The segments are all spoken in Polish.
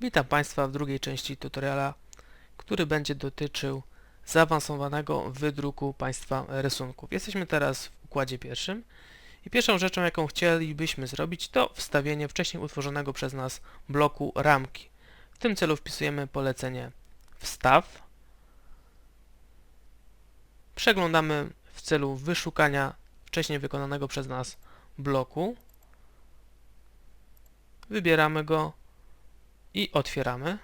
Witam Państwa w drugiej części tutoriala, który będzie dotyczył zaawansowanego wydruku Państwa rysunków. Jesteśmy teraz w układzie pierwszym i pierwszą rzeczą, jaką chcielibyśmy zrobić, to wstawienie wcześniej utworzonego przez nas bloku ramki. W tym celu wpisujemy polecenie wstaw. Przeglądamy w celu wyszukania wcześniej wykonanego przez nas bloku. Wybieramy go i otwieramy.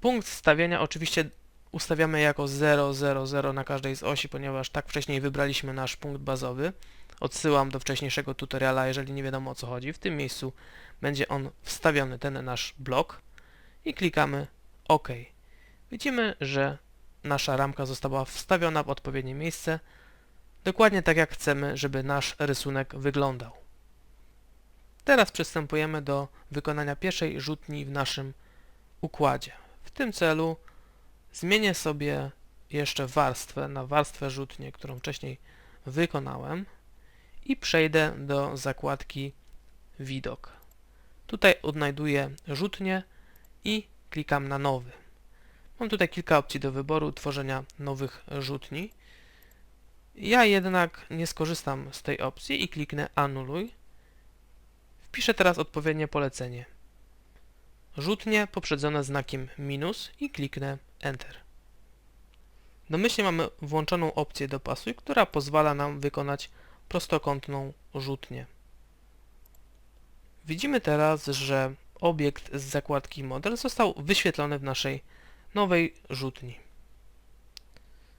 Punkt stawiania oczywiście ustawiamy jako 0, 0, 0 na każdej z osi, ponieważ tak wcześniej wybraliśmy nasz punkt bazowy. Odsyłam do wcześniejszego tutoriala, jeżeli nie wiadomo o co chodzi. W tym miejscu będzie on wstawiony, ten nasz blok i klikamy OK. Widzimy, że nasza ramka została wstawiona w odpowiednie miejsce, dokładnie tak jak chcemy, żeby nasz rysunek wyglądał. Teraz przystępujemy do wykonania pierwszej rzutni w naszym układzie. W tym celu zmienię sobie jeszcze warstwę na warstwę rzutnie, którą wcześniej wykonałem i przejdę do zakładki widok. Tutaj odnajduję rzutnię i klikam na nowy. Mam tutaj kilka opcji do wyboru tworzenia nowych rzutni. Ja jednak nie skorzystam z tej opcji i kliknę anuluj Wpiszę teraz odpowiednie polecenie. Rzutnie poprzedzone znakiem minus i kliknę Enter. Domyślnie mamy włączoną opcję dopasuj, która pozwala nam wykonać prostokątną rzutnię. Widzimy teraz, że obiekt z zakładki model został wyświetlony w naszej nowej rzutni.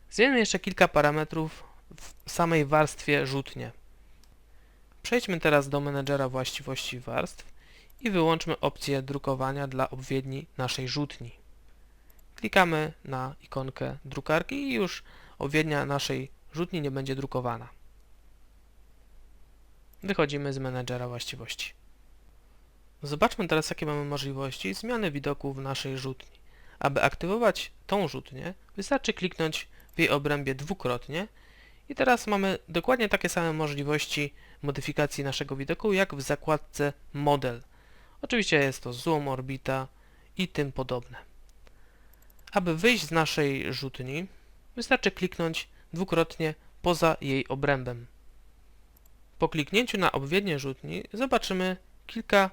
Zmieńmy jeszcze kilka parametrów w samej warstwie rzutnie. Przejdźmy teraz do menedżera właściwości warstw i wyłączmy opcję drukowania dla obwiedni naszej rzutni. Klikamy na ikonkę drukarki i już obwiednia naszej rzutni nie będzie drukowana. Wychodzimy z menedżera właściwości. Zobaczmy teraz, jakie mamy możliwości zmiany widoku w naszej rzutni. Aby aktywować tą rzutnię, wystarczy kliknąć w jej obrębie dwukrotnie i teraz mamy dokładnie takie same możliwości modyfikacji naszego widoku, jak w zakładce Model. Oczywiście jest to zoom, orbita i tym podobne. Aby wyjść z naszej rzutni, wystarczy kliknąć dwukrotnie poza jej obrębem. Po kliknięciu na obwiednie rzutni zobaczymy kilka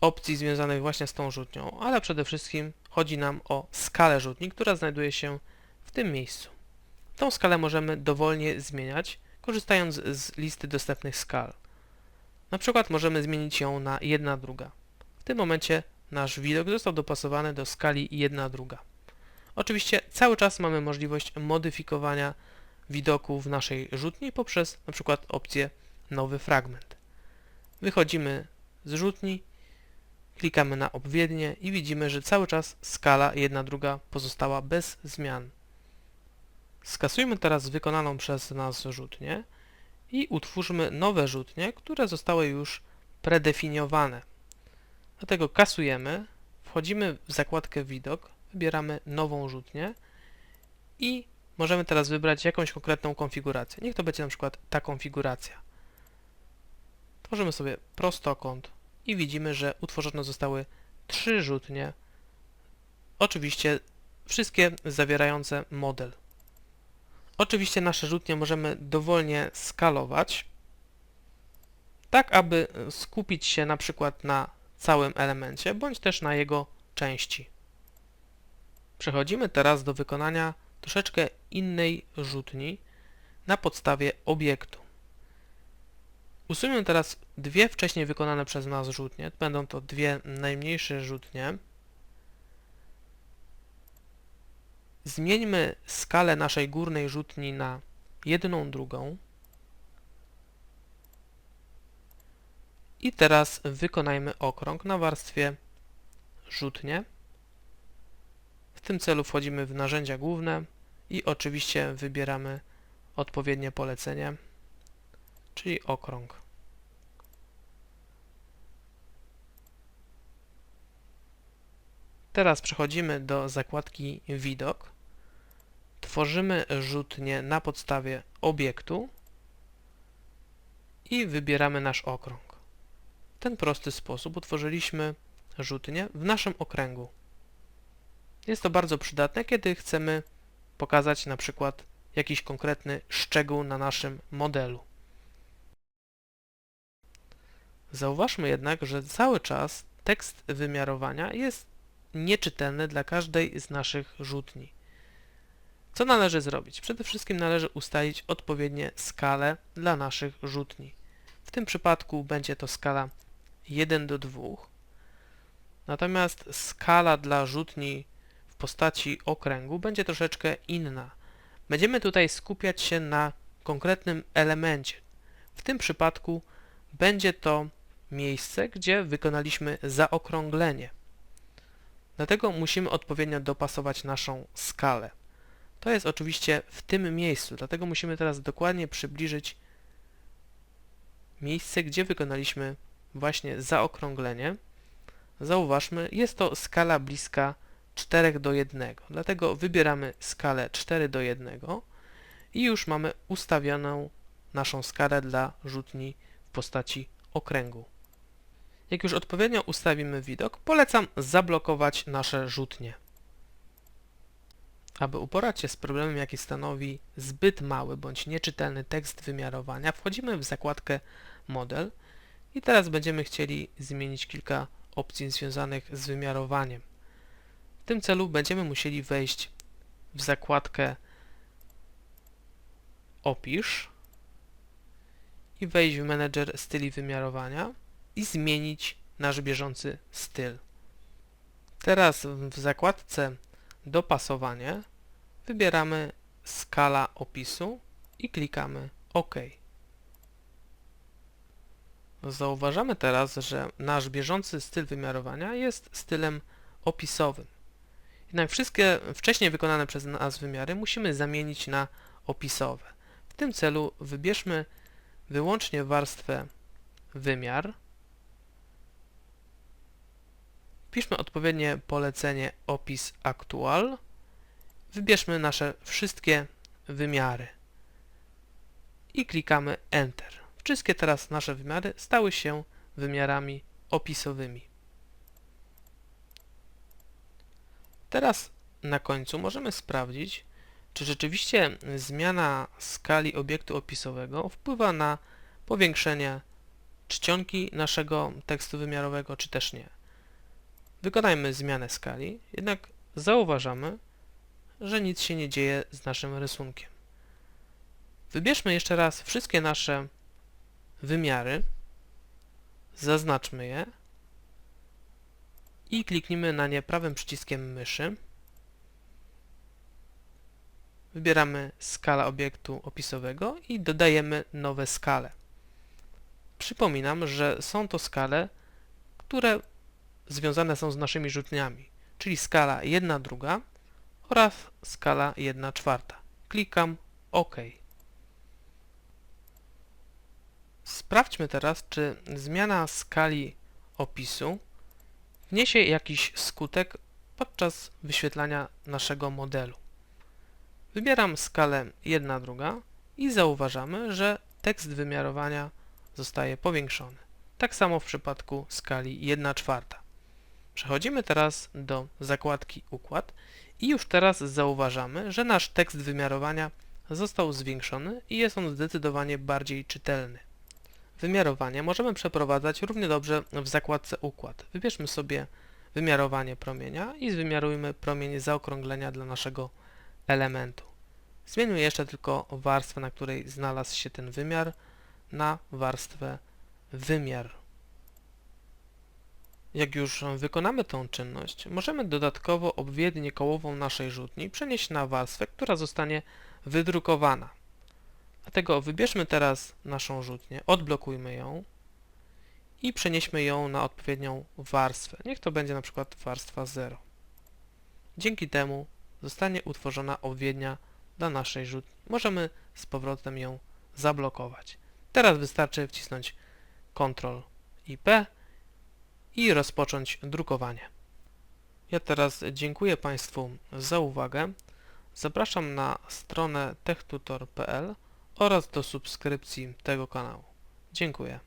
opcji związanych właśnie z tą rzutnią, ale przede wszystkim chodzi nam o skalę rzutni, która znajduje się w tym miejscu. Tą skalę możemy dowolnie zmieniać, korzystając z listy dostępnych skal. Na przykład możemy zmienić ją na 1 druga. W tym momencie nasz widok został dopasowany do skali 1 druga. Oczywiście cały czas mamy możliwość modyfikowania widoku w naszej rzutni poprzez na przykład opcję nowy fragment. Wychodzimy z rzutni, klikamy na obwiednie i widzimy, że cały czas skala 1 druga pozostała bez zmian. Skasujmy teraz wykonaną przez nas rzutnię i utwórzmy nowe rzutnie, które zostały już predefiniowane. Dlatego kasujemy, wchodzimy w zakładkę widok, wybieramy nową rzutnię i możemy teraz wybrać jakąś konkretną konfigurację. Niech to będzie na przykład ta konfiguracja. Tworzymy sobie prostokąt i widzimy, że utworzone zostały trzy rzutnie, oczywiście wszystkie zawierające model. Oczywiście nasze rzutnie możemy dowolnie skalować, tak aby skupić się na przykład na całym elemencie, bądź też na jego części. Przechodzimy teraz do wykonania troszeczkę innej rzutni na podstawie obiektu. Usuńmy teraz dwie wcześniej wykonane przez nas rzutnie, będą to dwie najmniejsze rzutnie, Zmieńmy skalę naszej górnej rzutni na jedną drugą. I teraz wykonajmy okrąg na warstwie rzutnie. W tym celu wchodzimy w narzędzia główne i oczywiście wybieramy odpowiednie polecenie, czyli okrąg. Teraz przechodzimy do zakładki Widok tworzymy rzutnię na podstawie obiektu i wybieramy nasz okrąg. ten prosty sposób utworzyliśmy rzutnię w naszym okręgu. Jest to bardzo przydatne, kiedy chcemy pokazać na przykład jakiś konkretny szczegół na naszym modelu. Zauważmy jednak, że cały czas tekst wymiarowania jest nieczytelny dla każdej z naszych rzutni. Co należy zrobić? Przede wszystkim należy ustalić odpowiednie skale dla naszych rzutni. W tym przypadku będzie to skala 1 do 2. Natomiast skala dla rzutni w postaci okręgu będzie troszeczkę inna. Będziemy tutaj skupiać się na konkretnym elemencie. W tym przypadku będzie to miejsce, gdzie wykonaliśmy zaokrąglenie. Dlatego musimy odpowiednio dopasować naszą skalę. To jest oczywiście w tym miejscu, dlatego musimy teraz dokładnie przybliżyć miejsce, gdzie wykonaliśmy właśnie zaokrąglenie. Zauważmy, jest to skala bliska 4 do 1, dlatego wybieramy skalę 4 do 1 i już mamy ustawioną naszą skalę dla rzutni w postaci okręgu. Jak już odpowiednio ustawimy widok, polecam zablokować nasze rzutnie. Aby uporać się z problemem, jaki stanowi zbyt mały bądź nieczytelny tekst wymiarowania, wchodzimy w zakładkę Model i teraz będziemy chcieli zmienić kilka opcji związanych z wymiarowaniem. W tym celu będziemy musieli wejść w zakładkę Opisz i wejść w menedżer styli wymiarowania i zmienić nasz bieżący styl. Teraz w zakładce Dopasowanie wybieramy skala opisu i klikamy OK. Zauważamy teraz, że nasz bieżący styl wymiarowania jest stylem opisowym. Jednak wszystkie wcześniej wykonane przez nas wymiary musimy zamienić na opisowe. W tym celu wybierzmy wyłącznie warstwę wymiar. Wpiszmy odpowiednie polecenie opis aktual. Wybierzmy nasze wszystkie wymiary i klikamy Enter. Wszystkie teraz nasze wymiary stały się wymiarami opisowymi. Teraz na końcu możemy sprawdzić, czy rzeczywiście zmiana skali obiektu opisowego wpływa na powiększenie czcionki naszego tekstu wymiarowego, czy też nie. Wykonajmy zmianę skali, jednak zauważamy, że nic się nie dzieje z naszym rysunkiem. Wybierzmy jeszcze raz wszystkie nasze wymiary, zaznaczmy je i kliknijmy na nie prawym przyciskiem myszy. Wybieramy skala obiektu opisowego i dodajemy nowe skale. Przypominam, że są to skale, które związane są z naszymi rzutniami, czyli skala 1 druga oraz skala 1 czwarta. Klikam OK. Sprawdźmy teraz, czy zmiana skali opisu wniesie jakiś skutek podczas wyświetlania naszego modelu. Wybieram skalę 1 druga i zauważamy, że tekst wymiarowania zostaje powiększony. Tak samo w przypadku skali 1 czwarta. Przechodzimy teraz do zakładki Układ i już teraz zauważamy, że nasz tekst wymiarowania został zwiększony i jest on zdecydowanie bardziej czytelny. Wymiarowanie możemy przeprowadzać równie dobrze w zakładce Układ. Wybierzmy sobie wymiarowanie promienia i wymiarujmy promień zaokrąglenia dla naszego elementu. Zmieńmy jeszcze tylko warstwę, na której znalazł się ten wymiar, na warstwę wymiar. Jak już wykonamy tę czynność, możemy dodatkowo obwiednię kołową naszej rzutni przenieść na warstwę, która zostanie wydrukowana. Dlatego wybierzmy teraz naszą rzutnię, odblokujmy ją i przenieśmy ją na odpowiednią warstwę. Niech to będzie na przykład warstwa 0. Dzięki temu zostanie utworzona obwiednia dla naszej rzutni. Możemy z powrotem ją zablokować. Teraz wystarczy wcisnąć Ctrl i P i rozpocząć drukowanie. Ja teraz dziękuję Państwu za uwagę. Zapraszam na stronę techtutor.pl oraz do subskrypcji tego kanału. Dziękuję.